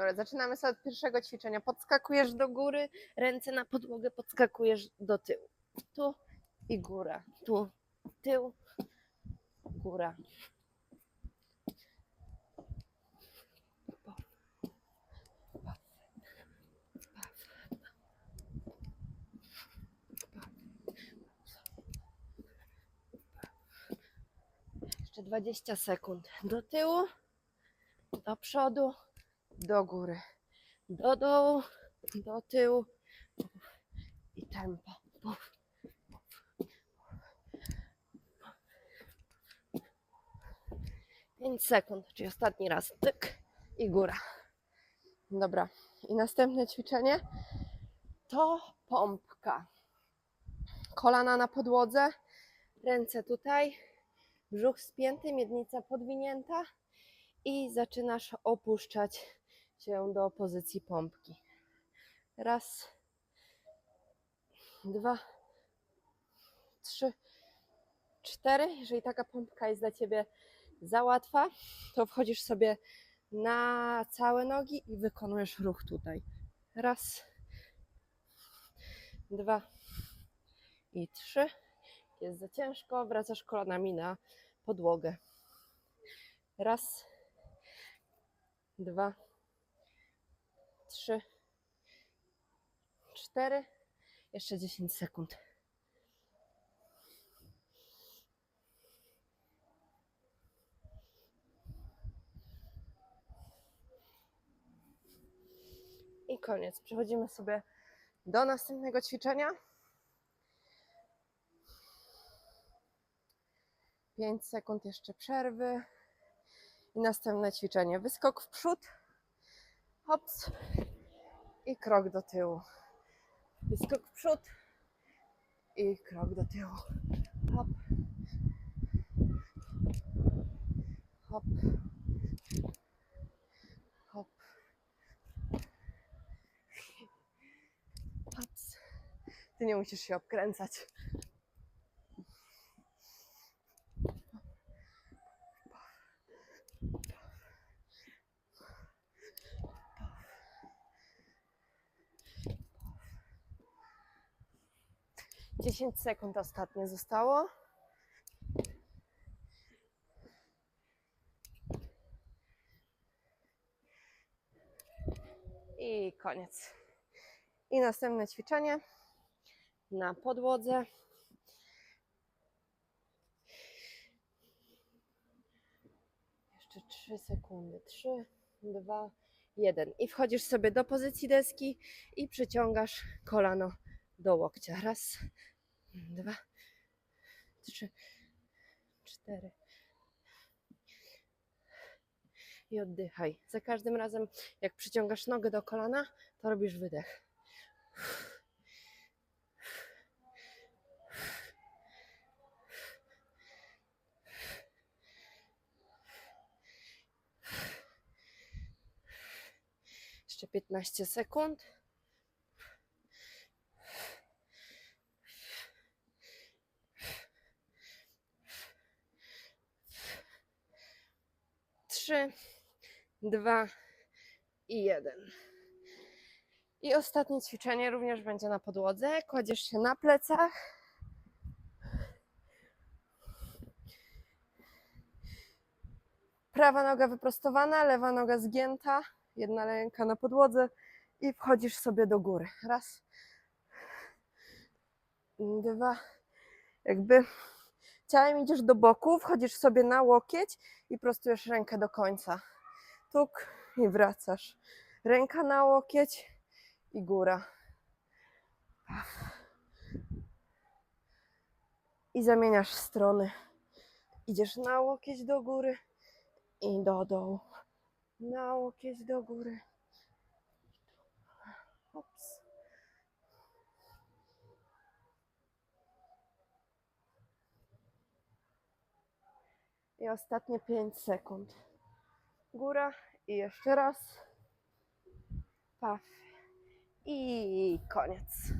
Dobra, zaczynamy sobie od pierwszego ćwiczenia. Podskakujesz do góry, ręce na podłogę, podskakujesz do tyłu. Tu i góra. Tu, tył, góra. Jeszcze 20 sekund. Do tyłu, do przodu, do góry, do dołu, do tyłu i tempo. Puf, Pięć sekund, czyli ostatni raz. Tyk i góra. Dobra. I następne ćwiczenie to pompka. Kolana na podłodze, ręce tutaj, brzuch spięty, miednica podwinięta i zaczynasz opuszczać się do pozycji pompki. Raz, dwa, trzy, cztery. Jeżeli taka pompka jest dla ciebie za łatwa, to wchodzisz sobie na całe nogi i wykonujesz ruch tutaj. Raz, dwa i trzy. Jest za ciężko, wracasz kolanami na podłogę. Raz, dwa, trzy, cztery. Jeszcze 10 sekund. I koniec. Przechodzimy sobie do następnego ćwiczenia. 5 sekund jeszcze przerwy. I następne ćwiczenie. Wyskok w przód. Hops. I krok do tyłu. Wyskok w przód. I krok do tyłu. Hop. Hop. Hop. Hops. Ty nie musisz się obkręcać. Dziesięć sekund ostatnie zostało. I koniec. I następne ćwiczenie na podłodze. Jeszcze 3 sekundy. 3, 2, 1. I wchodzisz sobie do pozycji deski i przyciągasz kolano do łokcia. Raz, dwa, trzy, cztery. I oddychaj. Za każdym razem, jak przyciągasz nogę do kolana, to robisz wydech. Jeszcze 15 sekund. Trzy, dwa i jeden. I ostatnie ćwiczenie również będzie na podłodze. Kładziesz się na plecach. Prawa noga wyprostowana, lewa noga zgięta, jedna ręka na podłodze i wchodzisz sobie do góry. Raz, dwa, jakby ciałem idziesz do boku, wchodzisz sobie na łokieć i prostujesz rękę do końca. Tuk i wracasz. Ręka na łokieć i góra. I zamieniasz strony. Idziesz na łokieć do góry i do dołu. Na łokieć do góry. I ostatnie 5 sekund. Góra i jeszcze raz. Paf. I koniec.